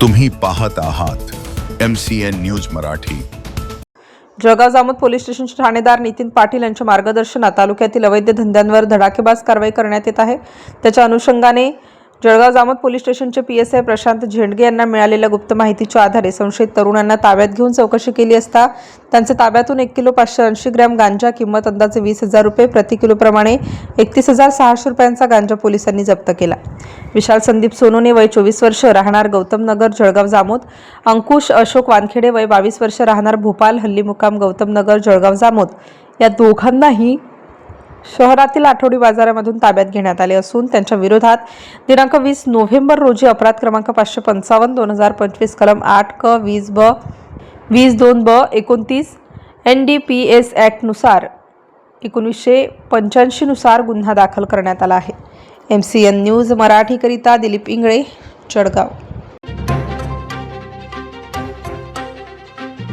तुम्ही पाहत आहात M C N news Marathi. Jalgaon Jamod police स्टेशनचे ठाणेदार नितीन पाटील यांच्या मार्गदर्शनात तालुक्यातील अवैध धंद्यांवर धडाकेबाज कारवाई करण्यात येत आहे. त्याच्या अनुषंगाने जळगाव जामोद पोलीस स्टेशनचे P S I Prashant Zendage यांना मिळालेल्या गुप्त माहितीच्या आधारे संशयित तरुणांना ताब्यात घेऊन चौकशी केली असता त्यांच्या ताब्यातून एक किलो पाचशे ऐंशी ग्रॅम गांजा किंमत अंदाजे वीस हजार रुपये प्रति किलोप्रमाणे एकतीस हजार सहाशे रुपयांचा गांजा पोलिसांनी जप्त केला. विशाल संदीप सोनूने वय चोवीस वर्ष राहणार गौतम नगर जळगाव जामोद. अंकुश अशोक वानखेडे वय बावीस वर्ष राहणार भोपाल हल्ली मुकाम गौतम नगर जळगाव जामोद. या दोघांनाही शहरातील आठवडी बाजारामधून ताब्यात घेण्यात आले असून त्यांच्या विरोधात दिनांक वीस नोव्हेंबर रोजी अपराध क्रमांक पाचशे पंचावन्न दोन हजार पंचवीस कलम आठ क वीस ब वीस दोन ब एकोणतीस एन डी पी एस ॲक्टनुसार एकोणीसशे पंच्याऐंशीनुसार गुन्हा दाखल करण्यात आला आहे. एम सी एन न्यूज मराठीकरिता दिलीप इंगळे चडगाव